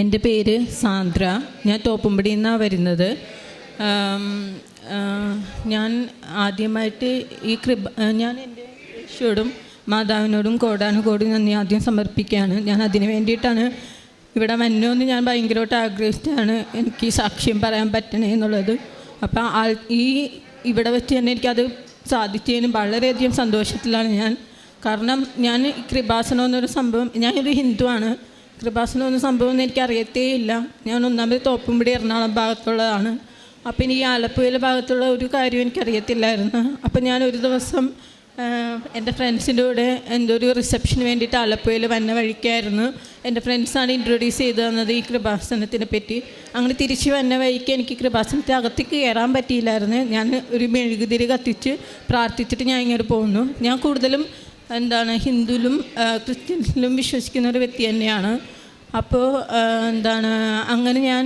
എന്റെ പേര് സാന്ദ്ര. ഞാൻ തോപ്പുംപടിയിൽ നിന്നാണ് വരുന്നത്. ഞാൻ ആദ്യമായിട്ട് ഈ കൃപ ഞാൻ എന്റെ ഈശോടും മാതാവിനോടും കോടാനുകോടി നന്ദി ആദ്യം സമർപ്പിക്കുകയാണ്. ഞാൻ അതിന് വേണ്ടിയിട്ടാണ് ഇവിടെ വന്നോന്ന് ഞാൻ ഭയങ്കരമായിട്ട് ആഗ്രഹിച്ചാണ് എനിക്ക് സാക്ഷ്യം പറയാൻ പറ്റണേ എന്നുള്ളത്. അപ്പം ഈ ഇവിടെ വെച്ച് തന്നെ എനിക്കത് സാധിച്ചതിന് വളരെയധികം സന്തോഷത്തിലാണ് ഞാൻ. കാരണം ഞാൻ കൃപാസനം എന്നൊരു സംഭവം ഞാനൊരു ഹിന്ദുവാണ്. കൃപാസനം ഒന്നും സംഭവം എനിക്ക് അറിയത്തേ ഇല്ല ഞാൻ ഒന്നാമത് തോപ്പുംപടി എറണാകുളം ഭാഗത്തുള്ളതാണ്. അപ്പം ഇനി ആലപ്പുഴയിലെ ഭാഗത്തുള്ള ഒരു കാര്യം എനിക്കറിയത്തില്ലായിരുന്നു അപ്പം ഞാൻ ഒരു ദിവസം എന്റെ ഫ്രണ്ട്സിന്റെ കൂടെ എന്റെ ഒരു റിസപ്ഷന് വേണ്ടിയിട്ട് ആലപ്പുഴയിൽ വന്ന വഴിക്കായിരുന്നു. എന്റെ ഫ്രണ്ട്സാണ് ഇൻട്രൊഡ്യൂസ് ചെയ്ത് തന്നത് ഈ കൃപാസനത്തിനെ പറ്റി. അങ്ങനെ തിരിച്ച് വന്ന വഴിക്ക് എനിക്ക് കൃപാസനത്തെ അകത്തേക്ക് കയറാൻ പറ്റിയില്ലായിരുന്നു. ഞാൻ ഒരു മെഴുകുതിരി കത്തിച്ച് പ്രാർത്ഥിച്ചിട്ട് ഞാൻ ഇങ്ങോട്ട് പോകുന്നു ഞാൻ കൂടുതലും എന്താണ് ഹിന്ദുവിലും ക്രിസ്ത്യൻസിലും വിശ്വസിക്കുന്ന ഒരു വ്യക്തി തന്നെയാണ്. അപ്പോൾ എന്താണ് അങ്ങനെ ഞാൻ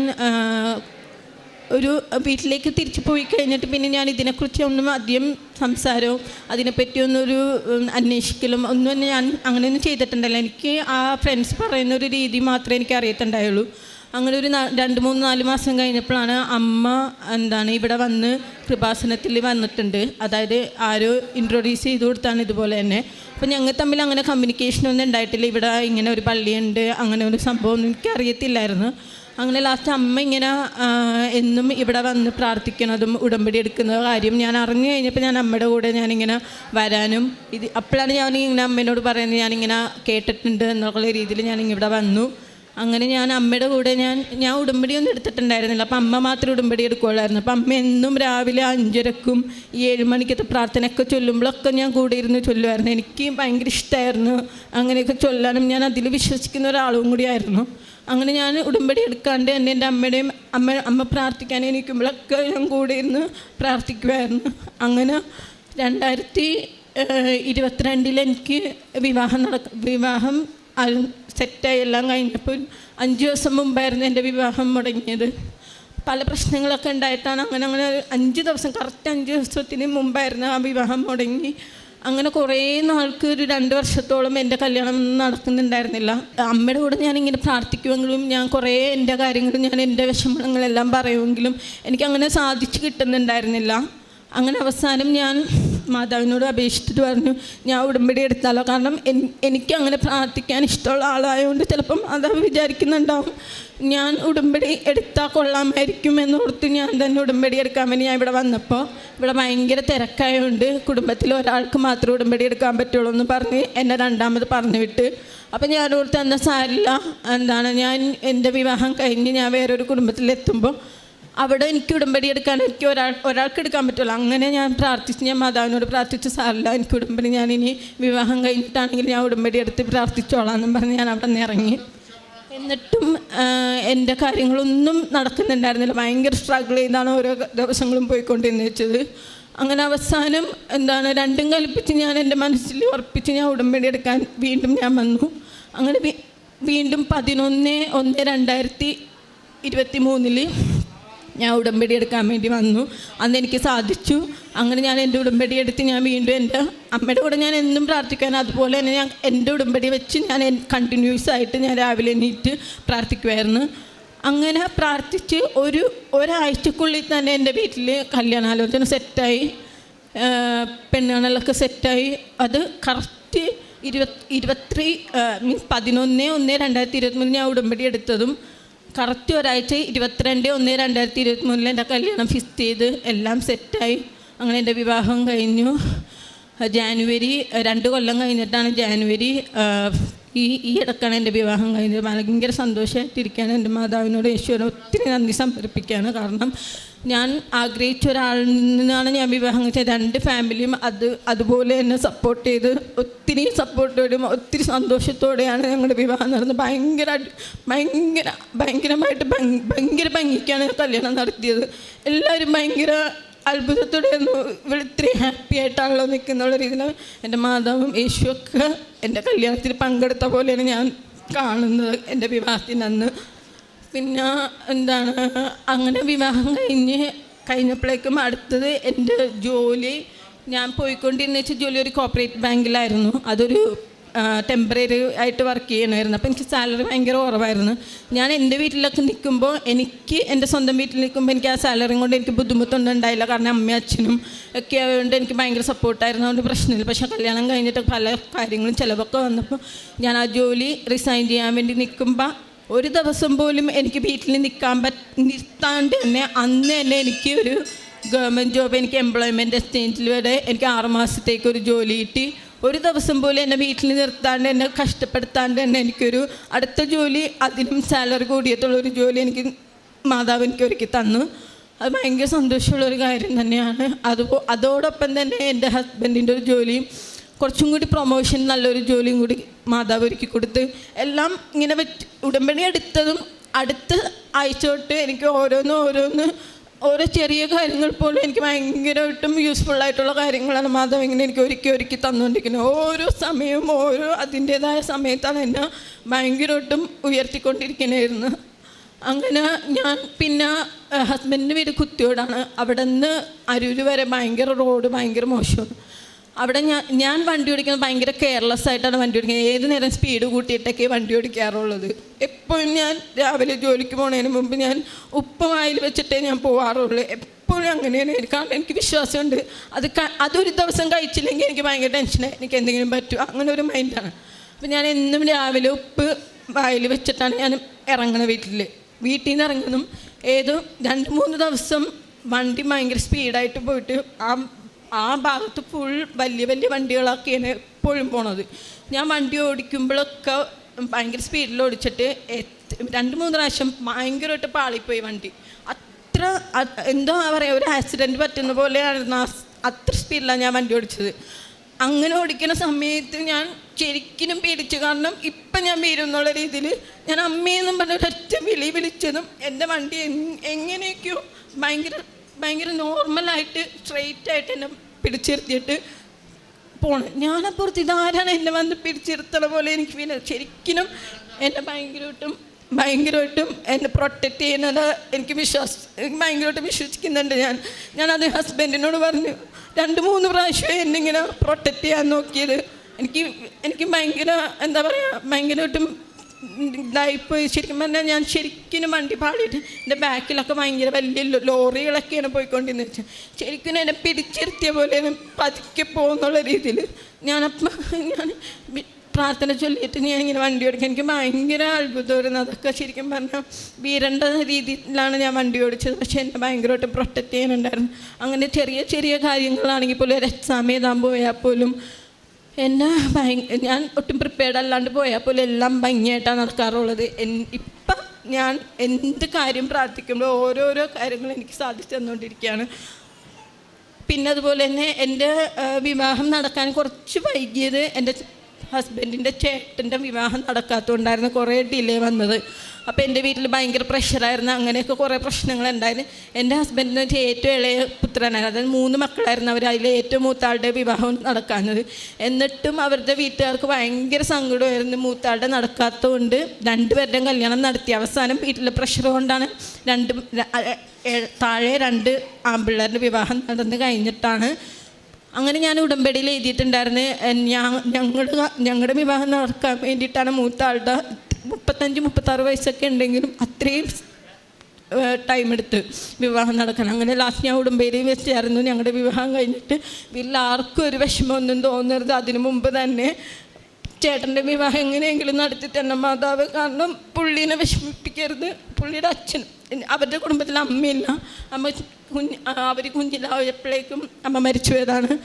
ഒരു വീട്ടിലേക്ക് തിരിച്ചു പോയി കഴിഞ്ഞിട്ട് പിന്നെ ഞാൻ ഇതിനെക്കുറിച്ച് ഒന്നും അധികം സംസാരവും അതിനെപ്പറ്റി ഒരു അന്വേഷിക്കലും ഒന്നും ഞാൻ അങ്ങനെയൊന്നും ചെയ്തിട്ടുണ്ടല്ലോ. എനിക്ക് ആ ഫ്രണ്ട്സ് പറയുന്ന ഒരു രീതി മാത്രമേ എനിക്ക് അറിയത്തുണ്ടായുള്ളൂ. അങ്ങനെ ഒരു രണ്ട് മൂന്ന് നാല് മാസം കഴിഞ്ഞപ്പോഴാണ് അമ്മ എന്താണ് ഇവിടെ വന്ന് കൃപാസനത്തിൽ വന്നിട്ടുണ്ട്. അതായത് ആരോ ഇൻട്രൊഡ്യൂസ് ചെയ്ത് കൊടുത്താണ് ഇതുപോലെ തന്നെ. അപ്പോൾ ഞങ്ങൾ തമ്മിൽ അങ്ങനെ കമ്മ്യൂണിക്കേഷനൊന്നും ഉണ്ടായിട്ടില്ല. ഇവിടെ ഇങ്ങനെ ഒരു പള്ളിയുണ്ട്. അങ്ങനെ ഒരു സംഭവമൊന്നും എനിക്ക് അറിയത്തില്ലായിരുന്നു. അങ്ങനെ ലാസ്റ്റ് അമ്മ ഇങ്ങനെ എന്നും ഇവിടെ വന്ന് പ്രാർത്ഥിക്കുന്നതും ഉടമ്പടി എടുക്കുന്ന കാര്യം ഞാൻ അറിഞ്ഞു കഴിഞ്ഞപ്പോൾ ഞാൻ അമ്മയുടെ കൂടെ ഞാനിങ്ങനെ വരാനും ഇത് അപ്പോഴാണ് ഞാൻ ഇങ്ങനെ അമ്മേനോട് പറയുന്നത് ഞാനിങ്ങനെ കേട്ടിട്ടുണ്ട് എന്നുള്ള രീതിയിൽ ഞാൻ ഇവിടെ വന്നു. അങ്ങനെ ഞാൻ അമ്മയുടെ കൂടെ ഞാൻ ഞാൻ ഉടുമ്പടിയൊന്നും എടുത്തിട്ടുണ്ടായിരുന്നില്ല. അപ്പം അമ്മ മാത്രം ഉടുമ്പടി എടുക്കുകയുള്ളായിരുന്നു. അപ്പം അമ്മ എന്നും രാവിലെ അഞ്ചരക്കും ഈ ഏഴ് മണിക്കത്തെ പ്രാർത്ഥനയൊക്കെ ചൊല്ലുമ്പോഴൊക്കെ ഞാൻ കൂടെ ഇരുന്ന് ചൊല്ലുമായിരുന്നു. എനിക്ക് ഭയങ്കര ഇഷ്ടമായിരുന്നു അങ്ങനെയൊക്കെ ചൊല്ലാനും. ഞാൻ അതിൽ വിശ്വസിക്കുന്ന ഒരാളും കൂടിയായിരുന്നു അങ്ങനെ ഞാൻ ഉടുമ്പടി എടുക്കാണ്ട് തന്നെ എന്റെ അമ്മയുടെയും അമ്മ അമ്മ പ്രാർത്ഥിക്കാൻ എനിക്കുമ്പോഴൊക്കെ ഞാൻ കൂടെ ഇരുന്ന് പ്രാർത്ഥിക്കുമായിരുന്നു. അങ്ങനെ രണ്ടായിരത്തി ഇരുപത്തിരണ്ടിൽ എനിക്ക് വിവാഹം നടക്ക വിവാഹം സെറ്റായി എല്ലാം കഴിഞ്ഞപ്പോൾ അഞ്ച് ദിവസം മുമ്പായിരുന്നു എന്റെ വിവാഹം മുടങ്ങിയത്. പല പ്രശ്നങ്ങളൊക്കെ ഉണ്ടായിട്ടാണ് അങ്ങനെ അങ്ങനെ അഞ്ച് ദിവസം കറക്റ്റ് അഞ്ച് ദിവസത്തിന് മുമ്പായിരുന്നു ആ വിവാഹം മുടങ്ങി. അങ്ങനെ കുറേ നാൾക്ക് ഒരു രണ്ട് വർഷത്തോളം എന്റെ കല്യാണം നടക്കുന്നുണ്ടായിരുന്നില്ല. അമ്മയുടെ കൂടെ ഞാനിങ്ങനെ പ്രാർത്ഥിക്കുമെങ്കിലും ഞാൻ കുറേ എന്റെ കാര്യങ്ങൾ ഞാൻ എന്റെ വിഷമങ്ങളെല്ലാം പറയുമെങ്കിലും എനിക്കങ്ങനെ സാധിച്ചു കിട്ടുന്നുണ്ടായിരുന്നില്ല. അങ്ങനെ അവസാനം ഞാൻ മാതാവിനോട് അപേക്ഷിച്ചിട്ട് പറഞ്ഞു ഞാൻ ഉടമ്പടി എടുത്താലോ? കാരണം എനിക്ക് അങ്ങനെ പ്രാർത്ഥിക്കാൻ ഇഷ്ടമുള്ള ആളായതുകൊണ്ട് ചിലപ്പം അത് വിചാരിക്കുന്നുണ്ടാവും. ഞാൻ ഉടമ്പടി എടുത്താൽ കൊള്ളാമായിരിക്കും എന്നോർത്ത് ഞാൻ തന്നെ ഉടമ്പടി എടുക്കാൻ വേണ്ടി ഞാൻ ഇവിടെ വന്നപ്പോൾ ഇവിടെ ഭയങ്കര തിരക്കായതുകൊണ്ട് കുടുംബത്തിൽ ഒരാൾക്ക് മാത്രമേ ഉടമ്പടി എടുക്കാൻ പറ്റുള്ളൂ എന്ന് പറഞ്ഞ് എന്നെ രണ്ടാമത് പറഞ്ഞു വിട്ട്. അപ്പം ഞാൻ ഓർത്ത് എന്നാൽ സാരില്ല എന്താണ്? ഞാൻ എന്റെ വിവാഹം കഴിഞ്ഞ് ഞാൻ വേറൊരു കുടുംബത്തിലെത്തുമ്പോൾ അവിടെ എനിക്ക് ഉടമ്പടി എടുക്കാൻ എനിക്ക് ഒരാൾ ഒരാൾക്ക് എടുക്കാൻ പറ്റുള്ളൂ അങ്ങനെ ഞാൻ പ്രാർത്ഥിച്ച് ഞാൻ മാതാവിനോട് പ്രാർത്ഥിച്ച് സാറില്ല എനിക്ക് ഉടമ്പടി ഞാൻ ഇനി വിവാഹം കഴിഞ്ഞിട്ടാണെങ്കിൽ ഞാൻ ഉടമ്പടി എടുത്ത് പ്രാർത്ഥിച്ചോളാം എന്നും പറഞ്ഞ് ഞാൻ അവിടെ നിന്ന് ഇറങ്ങി. എന്നിട്ടും എന്റെ കാര്യങ്ങളൊന്നും നടക്കുന്നുണ്ടായിരുന്നില്ല. ഭയങ്കര സ്ട്രഗിൾ ചെയ്താണ് ഓരോ ദിവസങ്ങളും പോയിക്കൊണ്ടിരുന്നു വെച്ചത് അങ്ങനെ അവസാനം എന്താണ് രണ്ടും കൽപ്പിച്ച് ഞാൻ എന്റെ മനസ്സിൽ ഉറപ്പിച്ച് ഞാൻ ഉടമ്പടി എടുക്കാൻ വീണ്ടും ഞാൻ വന്നു. അങ്ങനെ വീണ്ടും പതിനൊന്ന് ഒന്ന് രണ്ടായിരത്തി ഇരുപത്തി മൂന്നിൽ ഞാൻ ഉടമ്പടി എടുക്കാൻ വേണ്ടി വന്നു. അന്ന് എനിക്ക് സാധിച്ചു. അങ്ങനെ ഞാൻ എന്റെ ഉടമ്പടി എടുത്ത് ഞാൻ വീണ്ടും എന്റെ അമ്മയുടെ കൂടെ ഞാൻ എന്നും പ്രാർത്ഥിക്കാൻ അതുപോലെ തന്നെ ഞാൻ എന്റെ ഉടമ്പടി വെച്ച് ഞാൻ കണ്ടിന്യൂസ് ആയിട്ട് ഞാൻ രാവിലെ എണീറ്റ് പ്രാർത്ഥിക്കുമായിരുന്നു അങ്ങനെ പ്രാർത്ഥിച്ച് ഒരു ഒരാഴ്ചക്കുള്ളിൽ തന്നെ എന്റെ വീട്ടിൽ കല്യാണാലോചന സെറ്റായി. പെണ്ണുകളൊക്കെ സെറ്റായി. അത് കറക്റ്റ് ഇരുപത്തി ഇരുപത്തി മീൻസ് പതിനൊന്ന് ഒന്ന് രണ്ടായിരത്തി ഇരുപത്തി മൂന്ന് ഞാൻ ഉടമ്പടി എടുത്തതും കറക്റ്റ് ഒരാഴ്ച ഇരുപത്തിരണ്ട് ഒന്ന് രണ്ടായിരത്തി ഇരുപത്തി മൂന്നിൽ എന്റെ കല്യാണം ഫിക്സ് ചെയ്ത് എല്ലാം സെറ്റായി അങ്ങനെ എന്റെ വിവാഹം കഴിഞ്ഞു. ജാനുവരി രണ്ട് കൊല്ലം കഴിഞ്ഞിട്ടാണ് ജാനുവരി ഈ ഈ ഇടക്കാണ് എന്റെ വിവാഹം കഴിഞ്ഞത്. ഭയങ്കര സന്തോഷമായിട്ടിരിക്കുകയാണ് എന്റെ മാതാവിനോട് യേശുവിനെ ഒത്തിരി നന്ദി സമർപ്പിക്കുകയാണ് കാരണം ഞാൻ ആഗ്രഹിച്ച ഒരാളിൽ നിന്നാണ് ഞാൻ വിവാഹം കഴിച്ചത്. രണ്ട് ഫാമിലിയും അത് അതുപോലെ എന്നെ സപ്പോർട്ട് ചെയ്ത് ഒത്തിരി സപ്പോർട്ടോടും ഒത്തിരി സന്തോഷത്തോടെയാണ് ഞങ്ങളുടെ വിവാഹം നടന്നത്. ഭയങ്കര ഭയങ്കര ഭയങ്കരമായിട്ട് ഭയങ്കര ഭംഗിക്കാണ് കല്യാണം നടത്തിയത്. എല്ലാവരും ഭയങ്കര അത്ഭുതത്തോടെയായിരുന്നു ഇവിടെ ഹാപ്പി ആയിട്ടാണല്ലോ നിൽക്കുന്നുള്ള രീതിയിൽ എന്റെ മാതാവും യേശുവൊക്കെ എന്റെ കല്യാണത്തിൽ പങ്കെടുത്ത പോലെയാണ് ഞാൻ കാണുന്നത് എന്റെ വിവാഹത്തിന് അന്ന് പിന്നെ എന്താണ് അങ്ങനെ വിവാഹം കഴിഞ്ഞ് കഴിഞ്ഞപ്പോഴേക്കും അടുത്തത് എന്റെ ജോലി. ഞാൻ പോയിക്കൊണ്ടിരുന്ന വെച്ചാൽ ജോലി ഒരു കോപ്പറേറ്റ് ബാങ്കിലായിരുന്നു അതൊരു ടെമ്പററി ആയിട്ട് വർക്ക് ചെയ്യണമായിരുന്നു. അപ്പോൾ എനിക്ക് സാലറി ഭയങ്കര കുറവായിരുന്നു. ഞാൻ എന്റെ വീട്ടിലൊക്കെ നിൽക്കുമ്പോൾ എനിക്ക് എന്റെ സ്വന്തം വീട്ടിൽ നിൽക്കുമ്പോൾ എനിക്ക് ആ സാലറി കൊണ്ട് എനിക്ക് ബുദ്ധിമുട്ടൊന്നും ഉണ്ടായില്ല. കാരണം അമ്മയും അച്ഛനും ഒക്കെ ആയതുകൊണ്ട് എനിക്ക് ഭയങ്കര സപ്പോർട്ടായിരുന്നു അതുകൊണ്ട് പ്രശ്നമില്ല. പക്ഷേ കല്യാണം കഴിഞ്ഞിട്ട് പല കാര്യങ്ങളും ചിലവൊക്കെ വന്നപ്പോൾ ഞാൻ ആ ജോലി റിസൈൻ ചെയ്യാൻ വേണ്ടി നിൽക്കുമ്പോൾ ഒരു ദിവസം പോലും എനിക്ക് വീട്ടിൽ നിൽക്കാൻ പറ്റ നിർത്താണ്ട് തന്നെ അന്ന് തന്നെ എനിക്ക് ഒരു ഗവൺമെന്റ് ജോബ് എനിക്ക് എംപ്ലോയ്മെന്റ് എക്സ്ചേഞ്ചിൽ വരെ എനിക്ക് ആറുമാസത്തേക്ക് ഒരു ജോലി കിട്ടി. ഒരു ദിവസം പോലും എന്നെ വീട്ടിൽ നിർത്താണ്ട് എന്നെ കഷ്ടപ്പെടുത്താണ്ട് തന്നെ എനിക്കൊരു അടുത്ത ജോലി അതിനും സാലറി കൂടിയിട്ടുള്ള ഒരു ജോലി എനിക്ക് മാതാവ് എനിക്ക് ഒരുക്കി തന്നു. അത് ഭയങ്കര സന്തോഷമുള്ളൊരു കാര്യം തന്നെയാണ്. അത് അതോടൊപ്പം തന്നെ എന്റെ ഹസ്ബൻഡിന്റെ ഒരു ജോലിയും കുറച്ചും കൂടി പ്രൊമോഷൻ നല്ലൊരു ജോലിയും കൂടി മാതാവ് ഒരുക്കി കൊടുത്ത് എല്ലാം ഇങ്ങനെ വെച്ച് ഉടമ്പടി എടുത്തതും അടുത്ത ആഴ്ച തൊട്ട് എനിക്ക് ഓരോന്ന് ഓരോന്ന് ഓരോ ചെറിയ കാര്യങ്ങൾ പോലും എനിക്ക് ഭയങ്കരമായിട്ടും യൂസ്ഫുൾ ആയിട്ടുള്ള കാര്യങ്ങളാണ് മാധവ് ഇങ്ങനെ എനിക്ക് ഒരുക്കി ഒരുക്കി തന്നുകൊണ്ടിരിക്കുന്നത്. ഓരോ സമയവും ഓരോ അതിന്റേതായ സമയത്താണ് എന്നെ ഭയങ്കരമായിട്ടും ഉയർത്തിക്കൊണ്ടിരിക്കണമായിരുന്നു അങ്ങനെ ഞാൻ പിന്നെ ഹസ്ബൻഡിന്റെ വീട് കുത്തിയോടാണ്. അവിടെ നിന്ന് അരൂര് വരെ ഭയങ്കര റോഡ് ഭയങ്കര മോശമാണ്. അവിടെ ഞാൻ ഞാൻ വണ്ടി ഓടിക്കുന്നത് ഭയങ്കര കെയർലെസ് ആയിട്ടാണ് വണ്ടി ഓടിക്കുന്നത്. ഏത് നേരം സ്പീഡ് കൂട്ടിയിട്ടൊക്കെ വണ്ടി ഓടിക്കാറുള്ളത്. എപ്പോഴും ഞാൻ രാവിലെ ജോലിക്ക് പോണതിന് മുമ്പ് ഞാൻ ഉപ്പ് വായിൽ വെച്ചിട്ടേ ഞാൻ പോവാറുള്ളൂ. എപ്പോഴും അങ്ങനെയാണ്. കാരണം എനിക്ക് വിശ്വാസമുണ്ട്. അത് അതൊരു ദിവസം കഴിച്ചില്ലെങ്കിൽ എനിക്ക് ഭയങ്കര ടെൻഷനായി എനിക്ക് എന്തെങ്കിലും പറ്റും അങ്ങനെ ഒരു മൈൻഡാണ് അപ്പം ഞാൻ എന്നും രാവിലെ ഉപ്പ് വായിൽ വെച്ചിട്ടാണ് ഞാൻ ഇറങ്ങുന്നത് വീട്ടിൽ വീട്ടിൽ നിന്ന് ഇറങ്ങുന്നതും ഏതോ രണ്ട് മൂന്ന് ദിവസം വണ്ടി ഭയങ്കര സ്പീഡായിട്ട് പോയിട്ട് ആ ആ ഭാഗത്ത് ഫുൾ വലിയ വലിയ വണ്ടികളൊക്കെയാണ് എപ്പോഴും പോണത്. ഞാൻ വണ്ടി ഓടിക്കുമ്പോഴൊക്കെ ഭയങ്കര സ്പീഡിൽ ഓടിച്ചിട്ട് രണ്ട് മൂന്ന് പ്രാവശ്യം ഭയങ്കരമായിട്ട് പാളിപ്പോയി വണ്ടി. അത്ര അത് എന്തോ പറയുക ഒരു ആക്സിഡന്റ് പറ്റുന്ന പോലെയായിരുന്നു അത്ര സ്പീഡിലാണ് ഞാൻ വണ്ടി ഓടിച്ചത്. അങ്ങനെ ഓടിക്കുന്ന സമയത്ത് ഞാൻ ശരിക്കും പേടിച്ചു. കാരണം ഇപ്പം ഞാൻ വീരും എന്നുള്ള രീതിയിൽ ഞാൻ അമ്മയെന്നും പറഞ്ഞ ഒരൊറ്റ വിളി വിളിച്ചതും എന്റെ വണ്ടി എങ്- എങ്ങനെയൊക്കെയോ ഭയങ്കര ഭയങ്കര നോർമലായിട്ട് സ്ട്രെയിറ്റ് ആയിട്ട് എന്നെ പിടിച്ചിരുത്തിയിട്ട് പോണം. ഞാനപ്പുറത്ത് ഇതാരാണ് എന്നെ വന്ന് പിടിച്ചിരുത്തണ പോലെ എനിക്ക് പിന്നെ ശരിക്കും എന്നെ ഭയങ്കരമായിട്ടും ഭയങ്കരമായിട്ടും എന്നെ പ്രൊട്ടക്റ്റ് ചെയ്യുന്നത് എനിക്ക് വിശ്വാസ എനിക്ക് ഭയങ്കരമായിട്ട് വിശ്വസിക്കുന്നുണ്ട് ഞാൻ. ഞാനത് ഹസ്ബൻഡിനോട് പറഞ്ഞു രണ്ട് മൂന്ന് പ്രാവശ്യം എന്നിങ്ങനെ പ്രൊട്ടക്റ്റ് ചെയ്യാൻ നോക്കിയത്. എനിക്ക് എനിക്ക് ഭയങ്കര എന്താ പറയുക ഭയങ്കരമായിട്ടും ഇതായിപ്പോയി ശരിക്കും പറഞ്ഞാൽ ഞാൻ ശരിക്കും വണ്ടി പാടിയിട്ട് എന്റെ ബാക്കിലൊക്കെ ഭയങ്കര വലിയ ലോറികളൊക്കെയാണ് പോയിക്കൊണ്ടിരുന്നത്. വെച്ചാൽ ശരിക്കും എന്നെ പിടിച്ചിരുത്തിയ പോലെ പതുക്കെ പോകുന്നുള്ള രീതിയിൽ ഞാനപ്പം ഞാൻ പ്രാർത്ഥന ചൊല്ലിയിട്ട് ഞാൻ ഇങ്ങനെ വണ്ടി ഓടിക്കാൻ എനിക്ക് ഭയങ്കര അത്ഭുതമായിരുന്നു. അതൊക്കെ ശരിക്കും പറഞ്ഞാൽ വീരണ്ട രീതിയിലാണ് ഞാൻ വണ്ടി ഓടിച്ചത്. പക്ഷേ എന്നെ ഭയങ്കരമായിട്ട് പ്രൊട്ടക്റ്റ് ചെയ്യാനുണ്ടായിരുന്നു. അങ്ങനെ ചെറിയ ചെറിയ കാര്യങ്ങളാണെങ്കിൽ പോലും ഒരു എക്സാം എഴുതാൻ പോയാൽ പോലും എന്നെ ഞാൻ ഒട്ടും പ്രിപ്പയർഡ് അല്ലാണ്ട് പോയാൽ പോലും എല്ലാം ഭംഗിയായിട്ടാണ് നടക്കാറുള്ളത്. ഇപ്പം ഞാൻ എന്ത് കാര്യം പ്രാർത്ഥിക്കുമ്പോൾ ഓരോരോ കാര്യങ്ങൾ എനിക്ക് സാധിച്ചു തന്നുകൊണ്ടിരിക്കുകയാണ് പിന്നെ അതുപോലെ തന്നെ എന്റെ വിവാഹം നടക്കാൻ കുറച്ച് വൈകിയത് എന്റെ ഹസ്ബൻഡിന്റെ ചേട്ടന്റെ വിവാഹം നടക്കാത്തതുകൊണ്ടായിരുന്നു കുറേ ഡിലേ വന്നത്. അപ്പോൾ എന്റെ വീട്ടിൽ ഭയങ്കര പ്രഷറായിരുന്നു അങ്ങനെയൊക്കെ കുറേ പ്രശ്നങ്ങൾ പ്രശ്നങ്ങളുണ്ടായിരുന്നു എന്റെ ഹസ്ബൻഡിന് വെച്ചാൽ ഏറ്റവും ഇളയ പുത്രനായിരുന്നു അതായത് മൂന്ന് മക്കളായിരുന്നു അവർ അതിൽ ഏറ്റവും മൂത്താളുടെ വിവാഹം നടക്കാഞ്ഞത്. എന്നിട്ടും അവരുടെ വീട്ടുകാർക്ക് ഭയങ്കര സങ്കടമായിരുന്നു. മൂത്താളുടെ നടക്കാത്തതുകൊണ്ട് രണ്ടുപേരുടെയും കല്യാണം നടത്തി. അവസാനം വീട്ടിലെ പ്രഷർ കൊണ്ടാണ് രണ്ട് താഴെ രണ്ട് ആൺപിള്ളേരുടെ വിവാഹം നടന്ന് കഴിഞ്ഞിട്ടാണ്. അങ്ങനെ ഞാൻ ഉടമ്പടിയിൽ എഴുതിയിട്ടുണ്ടായിരുന്നു. ഞാൻ ഞങ്ങളുടെ ഞങ്ങളുടെ വിവാഹം നടക്കാൻ വേണ്ടിയിട്ടാണ് മൂത്ത ആളുടെ മുപ്പത്തഞ്ച് മുപ്പത്താറ് വയസ്സൊക്കെ ഉണ്ടെങ്കിലും അത്രയും ടൈം എടുത്ത് വിവാഹം നടക്കണം അങ്ങനെ ലാസ്റ്റ് ഞാൻ ഉടമ്പേരി വെച്ചായിരുന്നു. ഞങ്ങളുടെ വിവാഹം കഴിഞ്ഞിട്ട് വീട്ടിൽ ആർക്കും ഒരു വിഷമമൊന്നും തോന്നരുത്. അതിനു മുമ്പ് തന്നെ ചേട്ടന്റെ വിവാഹം എങ്ങനെയെങ്കിലും നടത്തി തന്നെ മാതാവ് കാരണം പുള്ളീനെ വിഷമിപ്പിക്കരുത്. പുള്ളിയുടെ അച്ഛൻ അവരുടെ കുടുംബത്തിൽ അമ്മയില്ല. അമ്മ കുഞ്ഞ് അവർ കുഞ്ഞിലായപ്പോഴേക്കും അമ്മ മരിച്ചു പോയതാണ്.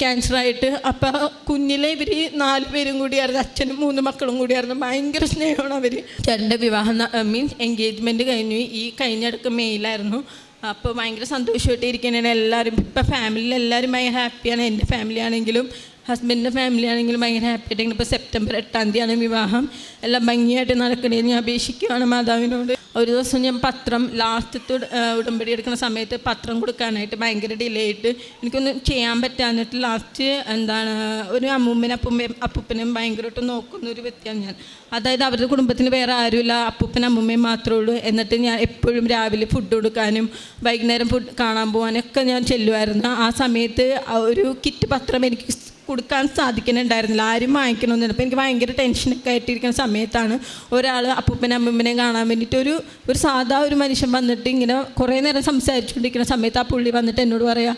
ക്യാൻസറായിട്ട് അപ്പോൾ കുഞ്ഞിലെ ഇവർ നാല് പേരും കൂടിയായിരുന്നു അച്ഛനും മൂന്ന് മക്കളും കൂടിയായിരുന്നു ഭയങ്കര സ്നേഹമാണ് അവർ ചേട്ടന്റെ വിവാഹം മീൻസ് എൻഗേജ്മെന്റ് കഴിഞ്ഞു. ഈ കഴിഞ്ഞിടക്ക് മെയിലായിരുന്നു അപ്പോൾ ഭയങ്കര സന്തോഷമായിട്ട് ഇരിക്കുന്നതിന് എല്ലാവരും ഇപ്പം ഫാമിലിയിൽ എല്ലാവരും ഭയങ്കര ഹാപ്പിയാണ് എന്റെ ഫാമിലി ആണെങ്കിലും ഹസ്ബൻഡിന്റെ ഫാമിലി ആണെങ്കിലും ഭയങ്കര ഹാപ്പി ആയിട്ട് ഇപ്പോൾ സെപ്റ്റംബർ എട്ടാം തീയതിയാണ് വിവാഹം. എല്ലാം ഭംഗിയായിട്ട് നടക്കണേന്ന് ഞാൻ അപേക്ഷിക്കുകയാണ് മാതാവിനോട്. ഒരു ദിവസം ഞാൻ പത്രം ലാസ്റ്റത്തെ ഉടമ്പടി എടുക്കുന്ന സമയത്ത് പത്രം കൊടുക്കാനായിട്ട് ഭയങ്കര ഡിലേ ആയിട്ട് എനിക്കൊന്നും ചെയ്യാൻ പറ്റാഞ്ഞിട്ട് ലാസ്റ്റ് എന്താണ് ഒരു അമ്മൂമ്മനും അപ്പൂമ്മയും അപ്പൂപ്പനും ഭയങ്കരമായിട്ട് നോക്കുന്ന ഒരു വ്യക്തിയാണ് ഞാൻ. അതായത് അവരുടെ കുടുംബത്തിന് വേറെ ആരുമില്ല അപ്പൂപ്പൻ അമ്മൂമ്മയും മാത്രമേ ഉള്ളൂ. എന്നിട്ട് ഞാൻ എപ്പോഴും രാവിലെ ഫുഡ് കൊടുക്കാനും വൈകുന്നേരം ഫുഡ് കാണാൻ പോകാനൊക്കെ ഞാൻ ചെല്ലുമായിരുന്നു. ആ സമയത്ത് ഒരു കിറ്റ് പത്രം എനിക്ക് കൊടുക്കാൻ സാധിക്കുന്നുണ്ടായിരുന്നില്ല. ആരും വാങ്ങിക്കണമെന്നില്ല അപ്പോൾ എനിക്ക് ഭയങ്കര ടെൻഷനൊക്കെ ആയിട്ടിരിക്കുന്ന സമയത്താണ് ഒരാൾ അപ്പൂപ്പനെ അമ്മൂമ്മനെ കാണാൻ വേണ്ടിയിട്ട് ഒരു ഒരു സാധാ ഒരു മനുഷ്യൻ വന്നിട്ട് ഇങ്ങനെ കുറേ നേരം സംസാരിച്ചുകൊണ്ടിരിക്കുന്ന സമയത്ത് ആ പുള്ളി വന്നിട്ട് എന്നോട് പറയാ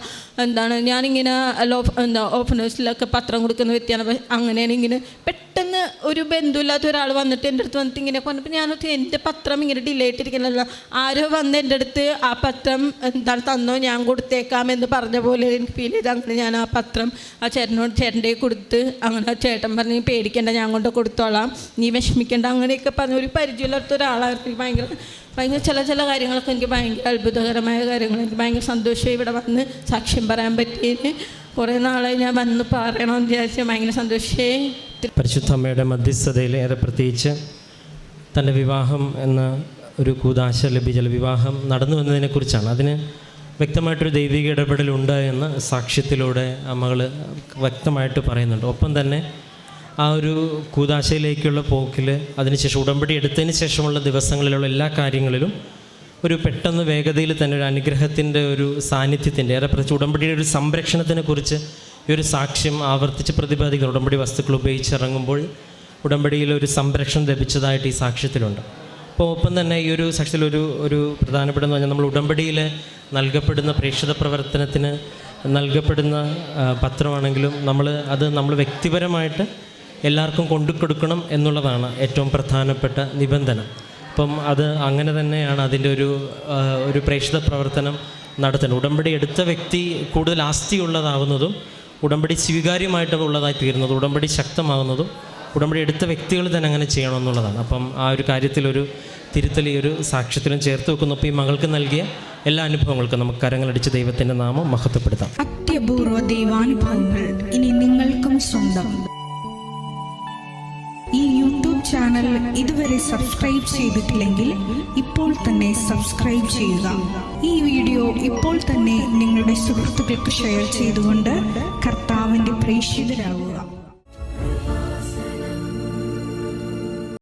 എന്താണ് ഞാനിങ്ങനെ ലോ എന്താ ഓഫനേഴ്സിലൊക്കെ പത്രം കൊടുക്കുന്ന വ്യക്തിയാണ്. അങ്ങനെയാണ് ഇങ്ങനെ പെട്ടെന്ന് ഒരു ബന്ധുവില്ലാത്ത ഒരാൾ വന്നിട്ട് എന്റെ അടുത്ത് വന്നിട്ട് ഇങ്ങനെ പറഞ്ഞപ്പോൾ ഞാൻ എന്റെ പത്രം ഇങ്ങനെ ഡിലേ ആയിട്ടിരിക്കണല്ലോ. ആരോ വന്ന് എന്റെ അടുത്ത് ആ പത്രം എന്താണ് തന്നോ? ഞാൻ കൊടുത്തേക്കാം എന്ന് പറഞ്ഞ പോലെ എനിക്ക് ഫീൽ ചെയ്ത് അങ്ങനെ ഞാൻ ആ പത്രം ആ ചേട്ടനോട് ചേട്ടന്റെ കൊടുത്ത് അങ്ങനെ ചേട്ടൻ പറഞ്ഞ് "നീ പേടിക്കണ്ട ഞാൻ കൊണ്ട് കൊടുത്തോളാം. നീ വിഷമിക്കേണ്ട. അങ്ങനെയൊക്കെ പറഞ്ഞ ഒരു പരിചയമില്ലാത്ത ഒരാളായിരുന്നു ഭയങ്കര ഭയങ്കര ചില ചില കാര്യങ്ങളൊക്കെ എനിക്ക് ഭയങ്കര അത്ഭുതകരമായ കാര്യങ്ങൾ എനിക്ക് ഭയങ്കര സന്തോഷമായി ഇവിടെ വന്ന് സാക്ഷ്യം പറയാൻ പറ്റിയതിന് കുറേ നാളായി ഞാൻ വന്ന് പറയണമെന്ന് വിചാരിച്ച് ഭയങ്കര സന്തോഷമായി പരിശുദ്ധ അമ്മയുടെ മധ്യസ്ഥതയിൽ ഏറെ പ്രത്യേകിച്ച് തന്റെ വിവാഹം എന്ന ഒരു കൂതാശ ലഭിച്ച വിവാഹം നടന്നു വന്നതിനെക്കുറിച്ചാണ് അതിന് വ്യക്തമായിട്ടൊരു ദൈവിക ഇടപെടലുണ്ട് എന്ന് സാക്ഷ്യത്തിലൂടെ അമ്മകൾ വ്യക്തമായിട്ട് പറയുന്നുണ്ട്. ഒപ്പം തന്നെ ആ ഒരു കൂതാശയിലേക്കുള്ള പോക്കിൽ അതിനുശേഷം ഉടമ്പടി എടുത്തതിന് ശേഷമുള്ള ദിവസങ്ങളിലുള്ള എല്ലാ കാര്യങ്ങളിലും ഒരു പെട്ടെന്ന് വേഗതയിൽ തന്നെ ഒരു അനുഗ്രഹത്തിന്റെ ഒരു സാന്നിധ്യത്തിന്റെ ഏറെ പ്രത്യേകിച്ച് ഉടമ്പടിയുടെ ഒരു സംരക്ഷണത്തിനെ കുറിച്ച് ഈ ഒരു സാക്ഷ്യം ആവർത്തിച്ച് പ്രതിപാദിക്കുന്നു ഉടമ്പടി വസ്തുക്കൾ ഉപയോഗിച്ചിറങ്ങുമ്പോൾ ഉടമ്പടിയിൽ ഒരു സംരക്ഷണം ലഭിച്ചതായിട്ട് ഈ സാക്ഷ്യത്തിലുണ്ട്. അപ്പോൾ ഒപ്പം തന്നെ ഈ ഒരു സെക്ഷനിൽ ഒരു ഒരു പ്രധാനപ്പെട്ട എന്ന് പറഞ്ഞാൽ നമ്മൾ ഉടമ്പടിയിൽ നൽകപ്പെടുന്ന പ്രേക്ഷിത പ്രവർത്തനത്തിന് നൽകപ്പെടുന്ന പത്രമാണെങ്കിലും നമ്മൾ അത് നമ്മൾ വ്യക്തിപരമായിട്ട് എല്ലാവർക്കും കൊണ്ടു കൊടുക്കണം എന്നുള്ളതാണ് ഏറ്റവും പ്രധാനപ്പെട്ട നിബന്ധന. അപ്പം അത് അങ്ങനെ തന്നെയാണ് അതിന്റെ ഒരു ഒരു പ്രേക്ഷിത പ്രവർത്തനം നടത്തുന്നത്. ഉടമ്പടി എടുത്ത വ്യക്തി കൂടുതൽ ആസ്തിയുള്ളതാവുന്നതും ഉടമ്പടി സ്വീകാര്യമായിട്ടുള്ളതായി തീരുന്നതും ഉടമ്പടി ശക്തമാകുന്നതും ഉടമ്പടി എടുത്ത വ്യക്തികൾ തന്നെ അങ്ങനെ ചെയ്യണമെന്നുള്ളതാണ്. അപ്പം ആ ഒരു കാര്യത്തിലൊരു തിരുത്തൽ ഈ ഒരു സാക്ഷ്യത്തിലും ചേർത്ത് വെക്കുന്നു. അപ്പോൾ ഈ മകൾക്ക് നൽകിയ എല്ലാ അനുഭവങ്ങൾക്കും നമുക്ക് കരങ്ങളടിച്ച് ദൈവത്തിന്റെ നാമം മഹത്വപ്പെടുത്താം. അത്യപൂർവ ദൈവാനുഭവങ്ങൾ ഇനി നിങ്ങൾക്കും സ്വന്തം. ഈ യൂട്യൂബ് ചാനൽ ഇതുവരെ സബ്സ്ക്രൈബ് ചെയ്തിട്ടില്ലെങ്കിൽ ഇപ്പോൾ തന്നെ സബ്സ്ക്രൈബ് ചെയ്യുക. ഈ വീഡിയോ ഇപ്പോൾ തന്നെ നിങ്ങളുടെ സുഹൃത്തുക്കൾക്ക് ഷെയർ ചെയ്തുകൊണ്ട് കർത്താവിന്റെ പ്രേക്ഷിതരാകുക.